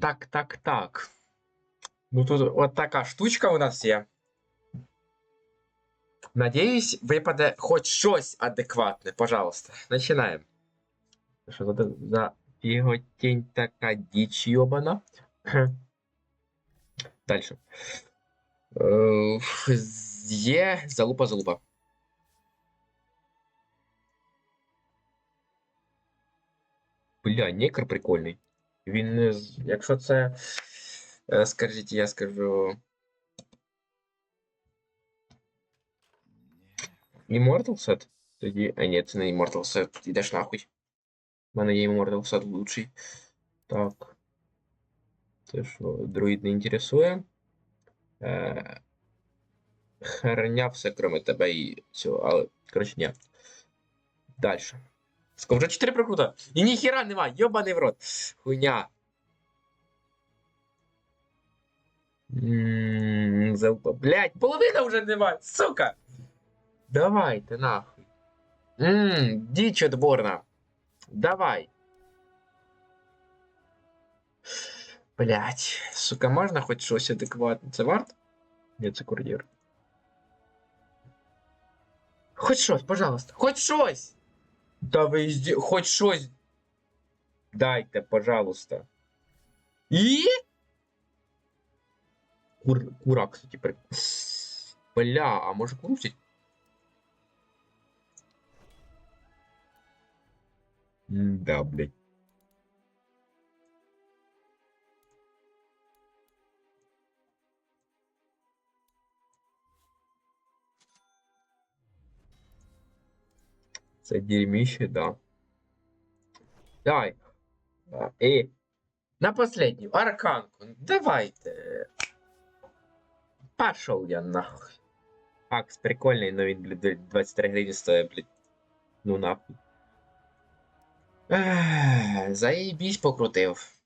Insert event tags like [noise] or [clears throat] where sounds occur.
Так, так, так. Ну тут от така штучка у нас є. Надіюсь, випаде хоч щось адекватне, пожалуйста. Починаємо. Що це за фіготінь така діч йобана? [clears throat] Дальше. Е, Є залупа залупа. Бля, некр прикольний. Він не Якщо це. е, Скажіть, я скажу. Immortal Set? Тоді. А ні, це не Immortal Set. Ідеш нахуй. У мене є Immortal Set лучший. Так. Це що, друїд не інтересує. Е... Херня все, кроме тебе і цього, але. Коротше, ні. Дальше. Ско вже 4 прокрута. І ніхіра нема, йобаний в рот. Хуйня. Ммм, залупа. Блять, половина вже нема, сука. Давайте нахуй. Ммм, дичь отборна. Давай. Блять, сука, можна хоч щось адекватне? Це варт? Ні, це кур'єр. Хоч щось, пожалуйста, хоч щось. Да ви ізді... хоч щось. Дайте, пожалуйста. І? Кур... Кура, кстати, при... Бля, а може куру взять? Да, блядь. Це дерьмище, да. Давай. И. І на последнюю арканку. Давайте. Пошел я нахуй. Акс прикольний, но він, блядь, 23 гривні стоїть, блядь. Ну нахуй. Заебись покрутив.